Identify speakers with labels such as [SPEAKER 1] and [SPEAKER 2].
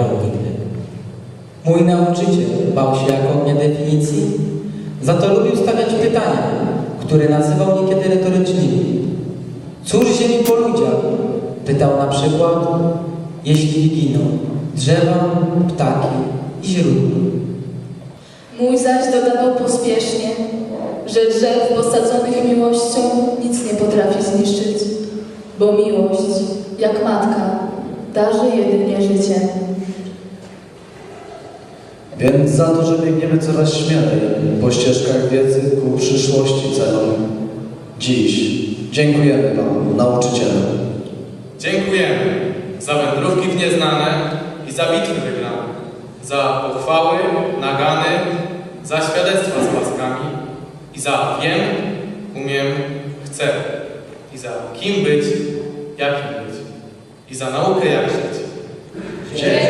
[SPEAKER 1] inny. Mój nauczyciel bał się jak ognia definicji, za to lubił stawiać pytania, które nazywał niekiedy retorycznymi. Cóż ziemi po ludziach? Pytał na przykład, jeśli giną drzewa, ptaki i źródła.
[SPEAKER 2] Mój zaś dodawał pospiesznie, że drzew posadzonych miłością nic nie potrafi zniszczyć, bo miłość, jak matka, darzy jedynie życiem.
[SPEAKER 3] Więc za to, że biegniemy coraz śmielej po ścieżkach wiedzy ku przyszłości celom. Dziś dziękujemy Wam, nauczyciele.
[SPEAKER 4] Dziękujemy za wędrówki w nieznane i za bitwy wygrane, za pochwały, nagany, za świadectwa z łaskami i za wiem, umiem, chcę i za kim być, jakim być i za naukę jak żyć.
[SPEAKER 3] Dziękujemy.